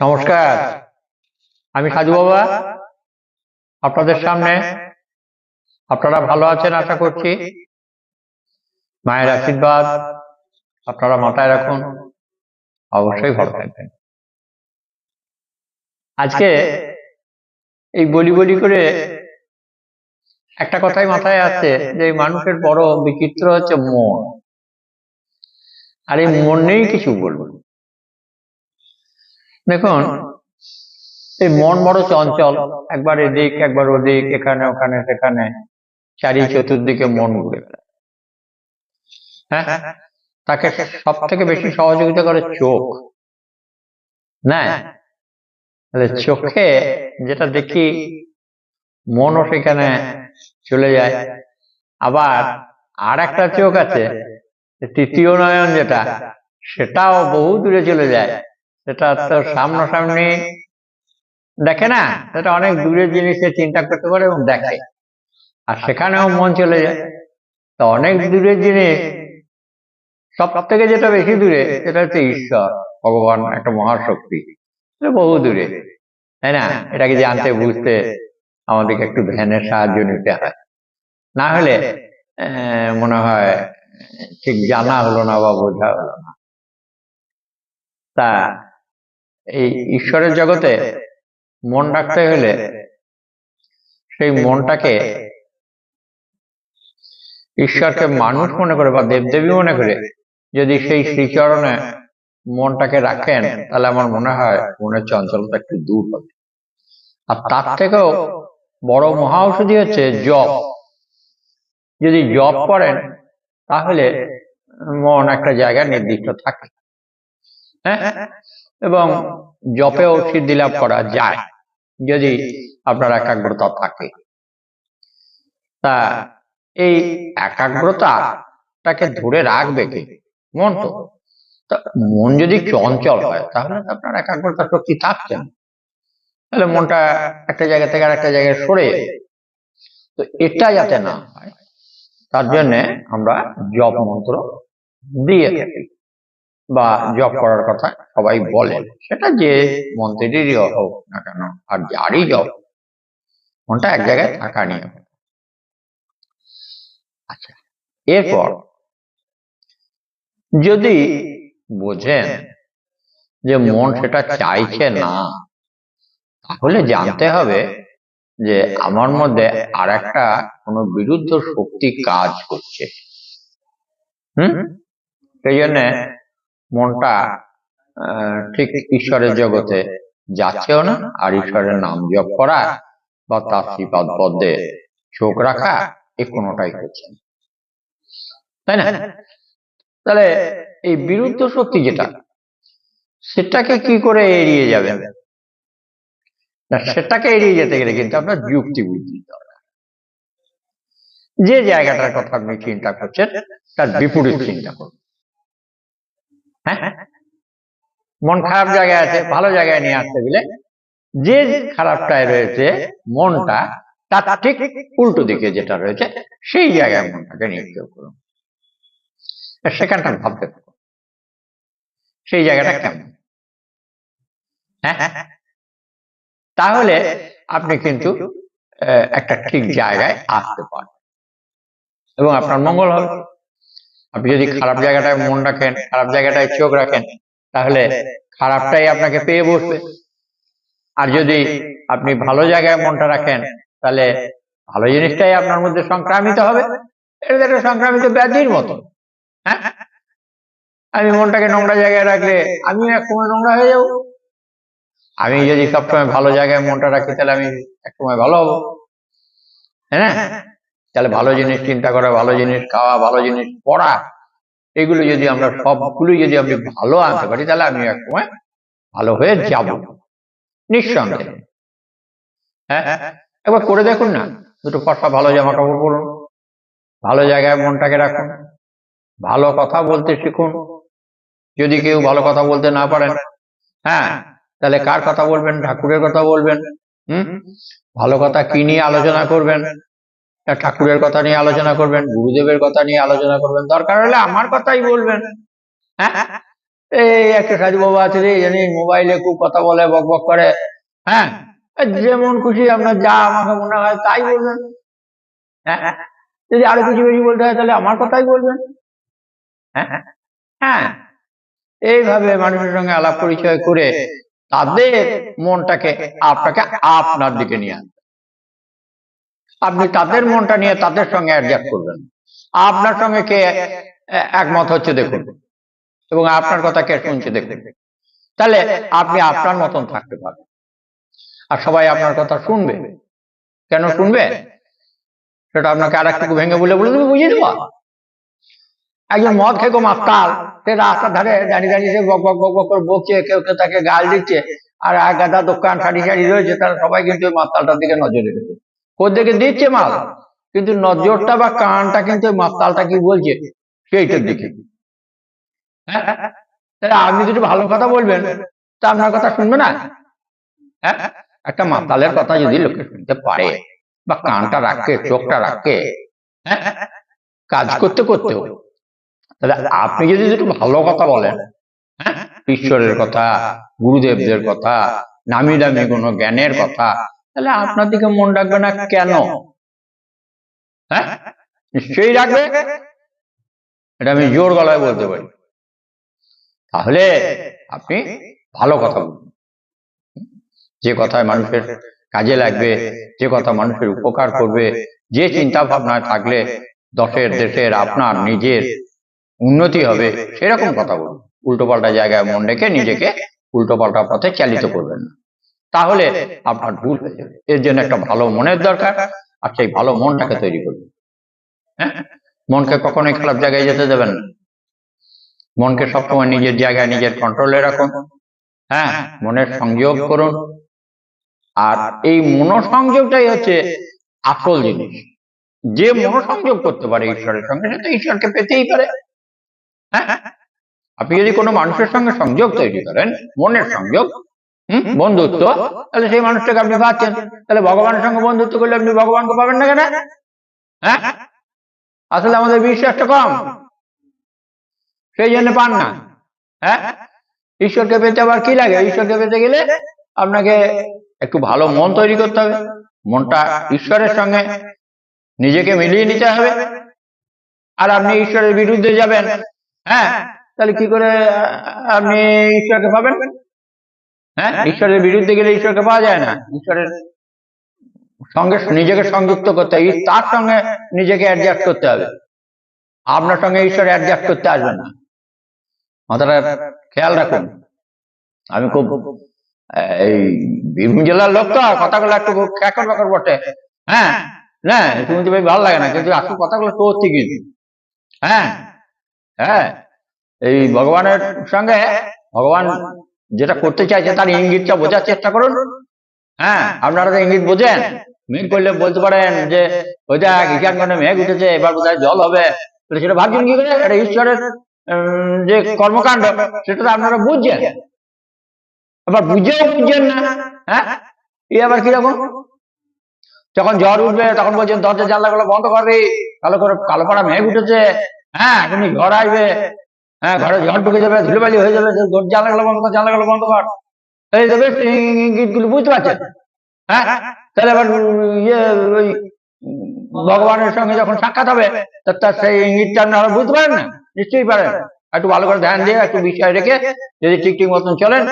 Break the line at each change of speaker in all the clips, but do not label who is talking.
নমস্কার। আমি সাধু বাবা। আপনাদের সামনে আপনারা ভালো আছেন আশা করছি। মায়ের আশীর্বাদ আপনারা মাথায় রাখুন। অবশ্যই ভালো থাকবেন। আজকে এই বলি বলি করে একটা কথাই মাথায় আসছে যে মানুষের বড় বিচিত্র হচ্ছে মন। আর এই মন নিয়েই কিছু বলব। দেখুন এই মন বড় চঞ্চল একবার এদিক একবার ওদিক এখানে ওখানে সেখানে। চারি চতুর্দিকে মন ঘুরে হ্যাঁ? তাকে সব থেকে বেশি সহযোগিতা করে চোখ। না? তাহলে চোখে যেটা দেখি মনও সেখানে চলে যায়। আবার আর একটা চোখ আছে তৃতীয় নয়ন যেটা সেটাও বহু দূরে চলে যায়। সেটা তো সামনাসামনি দেখে না? সেটা অনেক দূরের জিনিসে। চিন্তা করতে পারে এবং দেখে আর সেখানেও মন চলে যায়। তো অনেক দূরের জিনিস সব থেকে যেটা বেশি দূরে সেটা হচ্ছে ঈশ্বর। ভগবান একটা মহাশক্তি। বহু দূরে। তাই না? এটাকে জানতে বুঝতে আমাদেরকে একটু ধ্যানের সাহায্য নিতে হয়। না হলে আহ, মনে হয় ঠিক জানা হলো না বা বোঝা হলো না। তা এই ঈশ্বরের জগতে মন রাখতে হলে সেই মনটাকে ঈশ্বরকে মানুষ মনে করে বা দেবদেবী মনে করে, যদি সেই শ্রীচরণে মনটাকে রাখেন, তাহলে আমার মনে হয় মনের চঞ্চলতা একটু দূর হবে। আর তার থেকেও বড় মহা ঔষধি হচ্ছে জপ। যদি জপ করেন, তাহলে মন একটা জায়গায় নির্দিষ্ট থাকে। হ্যাঁ? এবং জপেও সিদ্ধি লাভ করা যায় যদি আপনার একাগ্রতা থাকে। তা এই একাগ্রতাটাকে ধরে রাখবে কে? মন তো। মন। যদি চঞ্চল হয় তাহলে আপনার একাগ্রতা শক্তি থাকছে না। তাহলে মনটা একটা জায়গা থেকে আর একটা জায়গায় সরে তো এটা যাতে না হয় তার জন্য আমরা জপ মন্ত্র দিয়ে থাকি। বা জব করার কথা সবাই বলেন সেটা যে মন্ত্রেরই হোক না কেন আর যারই জপ মনটা এক জায়গায় থাকা নিয়ে আচ্ছা এরপর যদি বোঝেন যে মন সেটা চাইছে না তাহলে জানতে হবে যে আমার মধ্যে আর একটা কোনো বিরুদ্ধ শক্তি কাজ করছে। হুম? সেই জন্য মনটা আহ, ঠিক ঈশ্বরের জগতে যাচ্ছেও না আর ঈশ্বরের নাম জপ করা বা তার শ্রীপাদ পদ্মে চোখ রাখা এ কোনোটাই না। তাই না? তাহলে এই বিরুদ্ধ শক্তি যেটা সেটাকে কি করে এড়িয়ে যাবে? না সেটাকে এড়িয়ে যেতে গেলে কিন্তু আপনার যুক্তি বুদ্ধি দরকার যে জায়গাটার কথা আপনি চিন্তা করছেন তার বিপরীত চিন্তা করুন। হ্যাঁ? মন খারাপ জায়গায় আছে, ভালো জায়গায় নিয়ে আসতে গেলে যে খারাপটায় রয়েছে মনটা, তার ঠিক উল্টো দিকে যেটা রয়েছে, সেই জায়গায় মনটাকে নিক্ষেপ করুন। সেখানটা ভাবতে থাকুন, সেই জায়গাটা কেমন? হ্যাঁ? তাহলে আপনি কিন্তু একটা ঠিক জায়গায় আসতে পারেন এবং আপনার মঙ্গল হবে। আপনি যদি খারাপ জায়গাটায় মন রাখেন খারাপ জায়গাটায় চোখ রাখেন তাহলে খারাপটাই আপনাকে পেয়ে বসবে। আর যদি আপনি ভালো জায়গায় মনটা রাখেন তাহলে ভালো জিনিসটাই আপনার মধ্যে সংক্রামিত হবে। এটা একটা সংক্রামিত ব্যাধির মতো। হ্যাঁ? আমি মনটাকে নোংরা জায়গায় রাখলে আমিও এক সময় নোংরা হয়ে যাব। আমি যদি সবসময় ভালো জায়গায় মনটা রাখি তাহলে আমি একসময় ভালো হব। তাই না তাহলে ভালো জিনিস চিন্তা করা, ভালো জিনিস খাওয়া, ভালো জিনিস পড়া, এগুলো যদি আমরা সবগুলো যদি আমি ভালো আনতে পারি, তাহলে আমি এক সময় ভালো হয়ে যাব। নিঃসন্দেহে। হ্যাঁ? একবার করে দেখুন না, দুটো ফর্সা ভালো জামা কাপড় পরুন, ভালো জায়গায় মনটাকে রাখুন, ভালো কথা বলতে শিখুন। যদি কেউ ভালো কথা বলতে না পারেন হ্যাঁ তাহলে কার কথা বলবেন? ঠাকুরের কথা বলবেন, হুম? ভালো কথা কি নিয়ে আলোচনা করবেন? ঠাকুরের কথা নিয়ে আলোচনা করবেন, গুরুদেবের কথা নিয়ে আলোচনা করবেন, দরকার হলে আমার কথাই বলবেন। হ্যাঁ? এই একটা সাধু বাবা আছে রে জানি মোবাইলে খুব কথা বলে, বক বক করে। হ্যাঁ? যেমন খুশি আপনার যা আমাকে মনে হয় তাই বলবেন। হ্যাঁ? যদি আরও কিছু বেশি বলতে হয় তাহলে আমার কথাই বলবেন। হ্যাঁ? হ্যাঁ? এইভাবে মানুষের সঙ্গে আলাপ পরিচয় করে তাদের মনটাকে আপনাকে আপনার দিকে নিয়ে আনবে আপনি তাদের মনটা নিয়ে তাদের সঙ্গে অ্যাডজাস্ট করবেন। আপনার সঙ্গে কে একমত হচ্ছে দেখুন। এবং আপনার কথা কে শুনছে দেখুন। তাহলে আপনি আপনার মতন থাকতে পারবেন। আর সবাই আপনার কথা শুনবে। কেন শুনবে? সেটা আপনাকে আর একটু ভেঙে বলে বলে তুমি বুঝিয়ে দেবো একজন মদ খেকো মাস্তাল সে রাস্তার ধারে দাঁড়িয়ে দাঁড়িয়ে সে বক বক বক বক করে বকছে কেউ কেউ তাকে গাল দিচ্ছে। আর এক গাদা দোকান সারি সারি রয়েছে তারা সবাই কিন্তু ওই মাস্তালটার দিকে নজর রেখেছে। কোর দিকে দিচ্ছে মাল? কিন্তু নজরটা বা কানটা কিন্তু মাতালটা কি বলছে? সেইটার দিকে। হ্যাঁ? তাহলে আপনি যদি ভালো কথা বলবেন, তা আপনার কথা শুনবে না? হ্যাঁ? একটা মাতালের কথা যদি লোকে শুনতে পারে, বা কানটা রাখে, চোখটা রাখে হ্যাঁ? কাজ করতে করতেও তাহলে আপনি যদি একটু ভালো কথা বলেন ঈশ্বরের কথা, গুরুদেবদের কথা, নামি দামি কোনো জ্ঞানের কথা তাহলে আপনার দিকে মন রাখবে না কেন? হ্যাঁ? নিশ্চয়ই রাখবে। এটা আমি জোর গলায় বলতে পারি। তাহলে আপনি ভালো কথা বলুন। যে কথায় মানুষের কাজে লাগবে যে কথা মানুষের উপকার করবে যে চিন্তা ভাবনায় থাকলে দশের দেশের আপনার নিজের উন্নতি হবে। সেরকম কথা বলুন। উল্টোপাল্টা জায়গায় মন রেখে নিজেকে উল্টোপাল্টা পথে চালিত করবেন। না তাহলে আপনার ভুল হয়ে যাবে। এর জন্য একটা ভালো মনের দরকার, আর সেই ভালো মনটাকে তৈরি করবেন হ্যাঁ? মনকে কখনোই খারাপ জায়গায় যেতে দেবেন না। মনকে সবসময় নিজের জায়গায় নিজের কন্ট্রোলে রাখুন। হ্যাঁ? মনের সংযোগ করুন। আর এই মনোসংযোগটাই হচ্ছে আসল জিনিস। যে মনোসংযোগ করতে পারে ঈশ্বরের সঙ্গে, সে তো ঈশ্বরকে পেতেই পারে। হ্যাঁ? আপনি যদি কোনো মানুষের সঙ্গে সংযোগ তৈরি করেন, মনের সংযোগ হুম? বন্ধুত্ব? তাহলে সেই মানুষটাকে আপনি পাচ্ছেন। তাহলে ভগবানের সঙ্গে বন্ধুত্ব করলে আপনি ভগবানকে পাবেন না কেন? হ্যাঁ? আসলে আমাদের বিশ্বাসটা কম। সেই জন্য পান না। হ্যাঁ? ঈশ্বরকে পেতে আবার কি লাগে? ঈশ্বরকে পেতে গেলে আপনাকে একটু ভালো মন তৈরি করতে হবে। মনটা ঈশ্বরের সঙ্গে নিজেকে মিলিয়ে নিতে হবে। আর আপনি ঈশ্বরের বিরুদ্ধে যাবেন। হ্যাঁ? তাহলে কি করে আপনি ঈশ্বরকে পাবেন? হ্যাঁ? ঈশ্বরের বিরুদ্ধে গেলে ঈশ্বরকে পাওয়া যায় না। ঈশ্বরের সঙ্গে নিজেকে সংযুক্ত করতে হবে। তার সঙ্গে নিজেকে অ্যাডজাস্ট করতে হবে। আপনার সঙ্গে ঈশ্বর অ্যাডজাস্ট করতে আসবে না। মাথাটা খেয়াল রাখুন। আমি খুব, এই বীরভূম জেলার লোক তো কথাগুলো একটু খ্যাকর ব্যাকর বটে। হ্যাঁ? না, শুনতে বেশ ভালো লাগে না, কিন্তু আসল কথাগুলো সত্যি কিন্তু। হ্যাঁ? হ্যাঁ? এই ভগবানের সঙ্গে ভগবান যেটা করতে চাইছে তার ইঙ্গিতটা বোঝার চেষ্টা করুন। হ্যাঁ আপনারা তো ইঙ্গিত বোঝেন। মেঘ করলে বলতে পারেন যে ওই দেখ ঈশানগণে মেঘ উঠেছে এবার বোধহয় জল হবে। সেটা ভাবছেন কি করে এটা ঈশ্বরের যে কর্মকাণ্ড সেটা তো আপনারা বুঝছেন। আবার বুঝেও বুঝছেন না। হ্যাঁ? এই আবার কীরকম যখন জ্বর উঠবে তখন বলছেন দরজা জানলা গুলো বন্ধ করবে কালো করে কালো পাড়া মেঘ উঠেছে। হ্যাঁ এখনই ঝড় আসবে। হ্যাঁ ঘরে ঝড় ঢুকে যাবে, ধুলোবালি হয়ে যাবে বন্ধ বন্ধ কর। এই তো বেশ বুঝতে পারছেন হ্যাঁ তাহলে আবার ইয়ে ওই ভগবানের সঙ্গে যখন সাক্ষাৎ হবে তার সেই ইঙ্গিতটা আপনারা বুঝতে পারেন না? নিশ্চয়ই পারেন। একটু ভালো করে ধ্যান দিয়ে, একটু বিষয় রেখে, যদি ঠিক ঠিক মতন চলেন,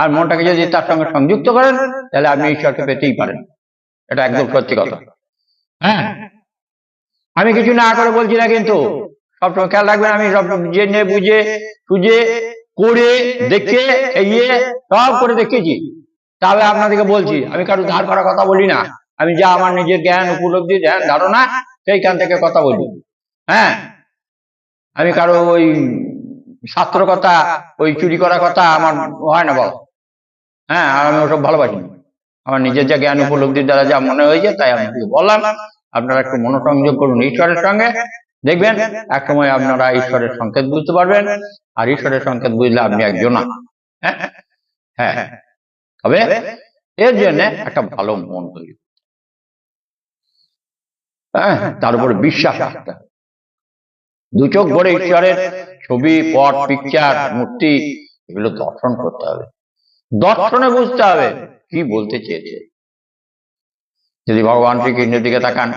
আর মনটাকে যদি তার সঙ্গে সংযুক্ত করেন, তাহলে আপনি ঈশ্বরকে পেতেই পারেন। এটা একদম সত্যি কথা। হ্যাঁ আমি কিছু না করে বলছি না কিন্তু সবসময় খেয়াল রাখবেন, আমি সব জেনে বুঝে সুঝে করে, দেখে, এগিয়ে, সব করে দেখেছি তাহলে আপনাদেরকে বলছি, আমি কারও ধার করা কথা বলি না। আমি যা আমার নিজের জ্ঞান, উপলব্ধি, ধ্যান, ধারণা, সেইখান থেকে কথা বলি। হ্যাঁ? আমি কারও ওই শাস্ত্র কথা, ওই চুরি করা কথা আমার হয় না বল হ্যাঁ আর আমি ওসব ভালোবাসি। আমার নিজের যা জ্ঞান, উপলব্ধির দ্বারা যা মনে হয়েছে, তাই আমি বললাম, আপনারা একটু মনোসংযোগ করুন, ঈশ্বরের সঙ্গে। দেখবেন এক সময় আপনারা ঈশ্বরের সংকেত বুঝতে পারবেন আর ঈশ্বরের সংকেত বুঝলে আপনি একজন হ্যাঁ? হ্যাঁ। তবে এর জন্য একটা ভালো মন তৈরি। হ্যাঁ তার উপর বিশ্বাস রাখতে হবে। দু চোখ ভরে ঈশ্বরের ছবি পট পিকচার মূর্তি এগুলো দর্শন করতে হবে। দর্শনে বুঝতে হবে কি বলতে চেয়েছে। যদি ভগবান শ্রীকৃষ্ণের দিকে তাকান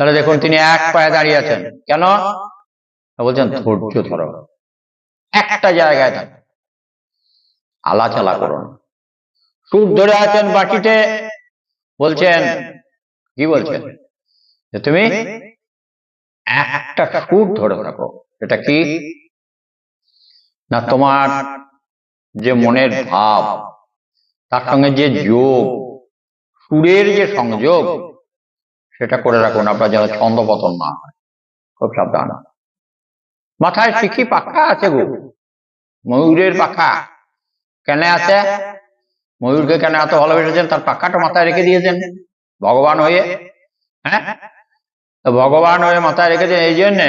তাহলে দেখুন, তিনি এক পায়ে দাঁড়িয়ে আছেন। কেন? বলছেন, ধৈর্য ধরো। একটা জায়গায় থাক আলাচালা করুন। সুর ধরে আছেন বাটিতে বলছেন, কি বলছেন? যে তুমি একটা সুর ধরে থাকো এটা কি? না তোমার যে মনের ভাব, তার সঙ্গে যে যোগ, সুরের যে সংযোগ সেটা করে রাখুন, আপনার যেন ছন্দপতন না হয়। খুব সাবধান। মাথায় শিখি পাখা আছে গো। ময়ূরের পাখা। কেন আছে? ময়ূরকে কেন এত ভালোবেসেছেন? তার পাখাটা মাথায় রেখে দিয়েছেন। ভগবান হয়ে। হ্যাঁ? তো ভগবান হয়ে মাথায় রেখেছেন এই জন্যে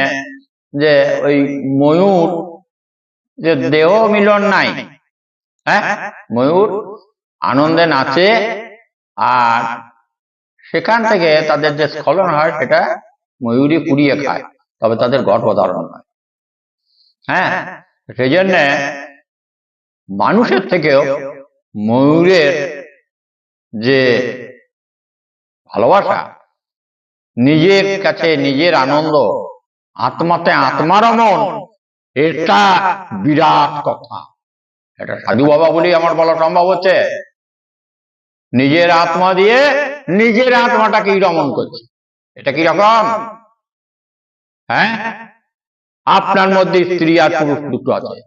যে ওই ময়ূর, যে দেহ মিলন নাই। হ্যাঁ? ময়ূর আনন্দে নাচে আর সেখান থেকে তাদের যে স্খলন হয় সেটা ময়ূরই পুড়িয়ে খায়। তবে তাদের গর্ভধারণ হয়। হ্যাঁ সেই জন্য মানুষের থেকেও ময়ূরের যে ভালোবাসা নিজের কাছে নিজের আনন্দ আত্মাতে আত্মার মন এটা বিরাট কথা। এটা সাধু বাবা বলি আমার বলা সম্ভব হচ্ছে। নিজের আত্মা দিয়ে নিজের আত্মাটাকেই রমন করছে। এটা কি রকম? হ্যাঁ? আপনার মধ্যে স্ত্রী আর পুরুষ দুটো আছে।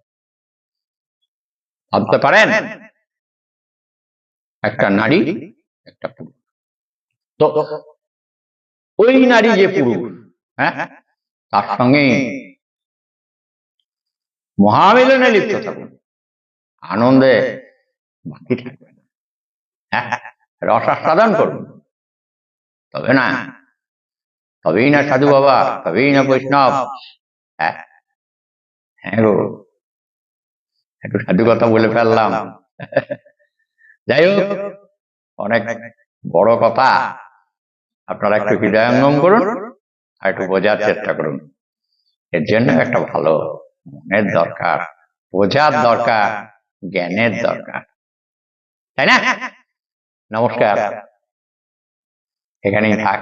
ভাবতে পারেন? একটা নারী একটা পুরুষ। তো ওই নারী যে পুরুষ হ্যাঁ? তার সঙ্গে মহামিলনে লিপ্ত থাকুন। আনন্দে বাকি থাকবে না। হ্যাঁ? রসাস্বাদন করুন। তবে না। তবেই না সাধু বাবা, তবেই না বৈষ্ণব। হ্যাঁ। হ্যাঁ গো। একটু সাধু কথা বলে ফেললাম। যাই হোক, অনেক বড় কথা। আপনারা একটু হৃদয়ঙ্গম করুন আর একটু বোঝার চেষ্টা করুন। এর জন্য একটা ভালো মনের দরকার, বোঝার দরকার, জ্ঞানের দরকার। তাই না? নমস্কার। এখানেই থাক।